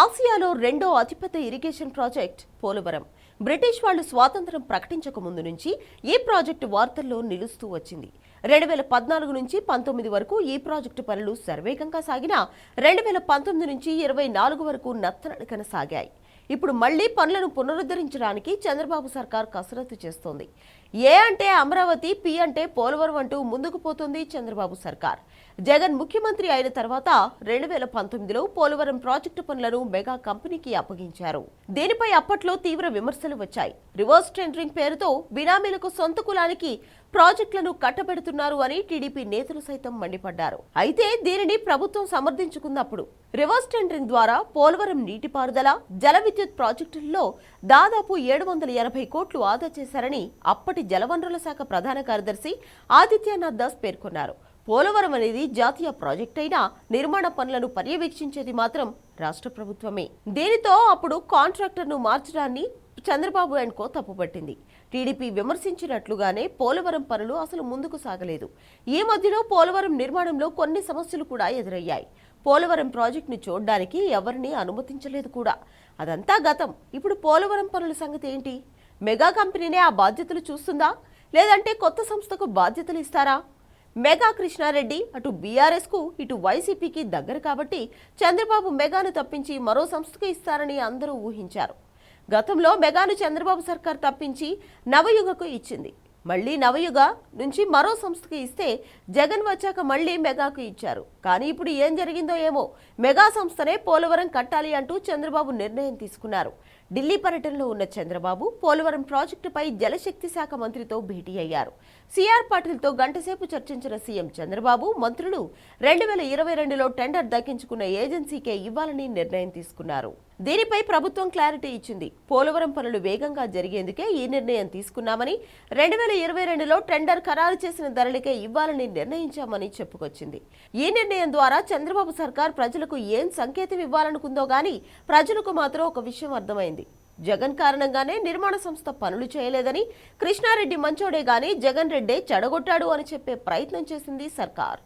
ఆసియాలో రెండో అతిపెద్ద ఇరిగేషన్ ప్రాజెక్ట్ పోలవరం. బ్రిటిష్ వాళ్ళు స్వాతంత్రం ప్రకటించక ముందు నుంచి ఈ ప్రాజెక్టు వార్తల్లో నిలుస్తూ వచ్చింది. రెండు వేల పద్నాలుగు నుంచి పంతొమ్మిది వరకు ఈ ప్రాజెక్టు పనులు శరవేగంగా సాగినా రెండు వేల పంతొమ్మిది నుంచి ఇరవై నాలుగు వరకు నత్తనడకన సాగాయి ఇప్పుడు మళ్ళీ పనులను పునరుద్ధరించడానికి చంద్రబాబు సర్కార్ కసరత్తు చేస్తోంది. ఏ అంటే అమరావతి పి అంటే పోలవరం అంటూ ముందుకు పోతుంది చంద్రబాబు సర్కార్. జగన్ ముఖ్యమంత్రి అయిన తర్వాత రెండు వేల పంతొమ్మిదిలో పోలవరం ప్రాజెక్టు పనులను మెగా కంపెనీకి అప్పగించారు. దీనిపై అప్పట్లో తీవ్ర విమర్శలు వచ్చాయి. రివర్స్ టెండరింగ్ పేరుతో బినామీలకు సొంత కులానికి ప్రాజెక్టులను కట్టబెడుతున్నారు అని టీడీపీ నేతలు సైతం మండిపడ్డారు. అయితే దీనిని ప్రభుత్వం సమర్థించుకున్నప్పుడు రివర్స్ టెండరింగ్ ద్వారా పోలవరం నీటిపారుదల జల విద్యుత్ ప్రాజెక్టుల్లో దాదాపు ఏడు వందల ఎనభై కోట్లు ఆదా చేశారని అప్పటి జలవనరుల శాఖ ప్రధాన కార్యదర్శి ఆదిత్యనాథ్ దాస్ పేర్కొన్నారు. పోలవరం అనేది జాతీయ ప్రాజెక్ట్ అయినా నిర్మాణ పనులను పర్యవేక్షించేది మాత్రం రాష్ట్ర ప్రభుత్వమే. దీనితో అప్పుడు కాంట్రాక్టర్ను మార్చడాన్ని చంద్రబాబు అండ్ కో తప్పుపట్టింది టీడీపీ విమర్శించినట్లుగానే పోలవరం పనులు అసలు ముందుకు సాగలేదు. ఈ మధ్యలో పోలవరం నిర్మాణంలో కొన్ని సమస్యలు కూడా ఎదురయ్యాయి. పోలవరం ప్రాజెక్టును చూడడానికి ఎవరిని అనుమతించలేదు కూడా. అదంతా గతం. ఇప్పుడు పోలవరం పనుల సంగతి ఏంటి? మెగా కంపెనీనే ఆ బాధ్యతలు చూస్తుందా? లేదంటే కొత్త సంస్థకు బాధ్యతలు ఇస్తారా? మెగా కృష్ణారెడ్డి అటు బీఆర్ఎస్కు ఇటు వైసీపీకి దగ్గర కాబట్టి చంద్రబాబు మెగాను తప్పించి మరో సంస్థకు ఇస్తారని అందరూ ఊహించారు. గతంలో మెగాను చంద్రబాబు సర్కార్ తప్పించి నవయుగకు ఇచ్చింది. మళ్ళీ నవయుగ నుంచి మరో సంస్థకి ఇస్తే జగన్ వచ్చాక మళ్ళీ మెగాకు ఇచ్చారు. కానీ ఇప్పుడు ఏం జరిగిందో ఏమో మెగా సంస్థనే పోలవరం కట్టాలి అంటూ చంద్రబాబు నిర్ణయం తీసుకున్నారు. ఢిల్లీ పర్యటనలో ఉన్న చంద్రబాబు పోలవరం ప్రాజెక్టుపై జలశక్తి శాఖ మంత్రితో భేటీ అయ్యారు. సిఆర్ పాటిల్తో గంటసేపు చర్చించిన సీఎం చంద్రబాబు మంత్రులు రెండు వేల ఇరవై రెండులో టెండర్ దక్కించుకున్న ఏజెన్సీకే ఇవ్వాలని నిర్ణయం తీసుకున్నారు. దీనిపై ప్రభుత్వం క్లారిటీ ఇచ్చింది. పోలవరం పనులు వేగంగా జరిగేందుకే ఈ నిర్ణయం తీసుకున్నామని రెండు వేల ఇరవై రెండులో టెండర్ ఖరారు చేసిన ధరలకే ఇవ్వాలని నిర్ణయించామని చెప్పుకొచ్చింది. ఈ నిర్ణయం ద్వారా చంద్రబాబు సర్కార్ ప్రజలకు ఏం సంకేతం ఇవ్వాలనుకుందో గానీ ప్రజలకు మాత్రం ఒక విషయం అర్థమైంది. జగన్ కారణంగానే నిర్మాణ సంస్థ పనులు చేయలేదని కృష్ణారెడ్డి మంచోడే గాని జగన్ రెడ్డే చెడగొట్టాడు అని చెప్పే ప్రయత్నం చేసింది సర్కార్.